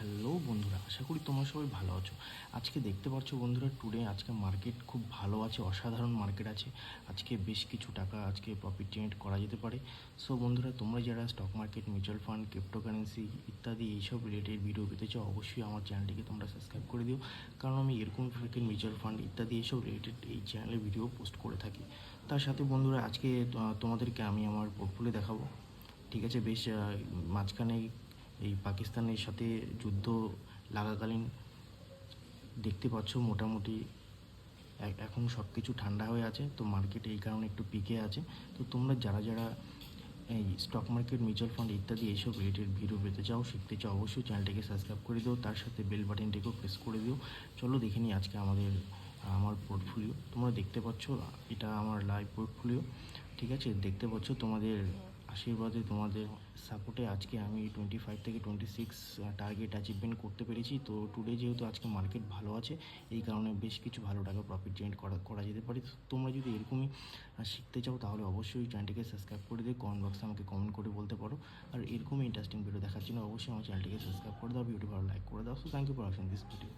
Hello বন্ধুরা, আশা করি তোমরা সবাই ভালো আছো। আজকে দেখতে পাচ্ছ বন্ধুরা টুডে আজকে মার্কেট খুব ভালো আছে, অসাধারণ মার্কেট আছে। আজকে বেশ কিছু টাকা আজকে প্রফিট জেনারেট করা যেতে পারে। সো বন্ধুরা, তোমরা যারা stock market mutual fund cryptocurrency ইত্যাদি এইসব রিলেটেড ভিডিও পেতে চাও, অবশ্যই আমার চ্যানেলটিকে তোমরা সাবস্ক্রাইব করে দিও। কারণ আমি এরকম মার্কেট মিউচুয়াল ফান্ড ইত্যাদি এইসব রিলেটেড এই চ্যানেলে ভিডিও পোস্ট করে থাকি। তার সাথে বন্ধুরা, আজকে তোমাদেরকে আমি আমার পোর্টফোলিও দেখাবো। ঠিক আছে, বেশ মাঝখানে এই পাকিস্তানের সাথে যুদ্ধ লাগাকালীন দেখতে পাচ্ছ মোটামুটি এখন সব কিছু ঠান্ডা হয়ে আছে, তো মার্কেট এই কারণে একটু পিকে আছে। তো তোমরা যারা যারা এই স্টক মার্কেট মিউচুয়াল ফান্ড ইত্যাদি এইসব রিলেটেড ভিডিও পেতে চাও, শিখতে চাও, অবশ্যই চ্যানেলটিকে সাবস্ক্রাইব করে দিও, তার সাথে বেল বাটনটিকেও প্রেস করে দিও। চলো দেখে নিই আজকে আমাদের, আমার পোর্টফোলিও তোমরা দেখতে পাচ্ছ, এটা আমার লাইভ পোর্টফোলিও ঠিক আছে, দেখতে পাচ্ছ তোমাদের আশীর্বাদে তোমাদের সাপোর্টে আজকে আমি টোয়েন্টি ফাইভ থেকে টোয়েন্টি সিক্স টার্গেট অ্যাচিভমেন্ট করতে পেরেছি। তো টুডে যেহেতু আজকে মার্কেট ভালো আছে, এই কারণে বেশ কিছু ভালো টাকা প্রফিট জেনারেট করা করা যেতে পারে। তোমরা যদি এরকমই শিখতে চাও, তাহলে অবশ্যই চ্যানেলটিকে সাবস্ক্রাইব করে দিয়ে কমেন্ট বক্সে আমাকে কমেন্ট করে বলতে পারো। আর এরকমই ইন্টারেস্টিং ভিডিও দেখার জন্য অবশ্যই আমার চ্যানেলটিকে সাবস্ক্রাইব করে দাও ভিডিওটি ভালো লাইক করে দাও। So thank you for watching this video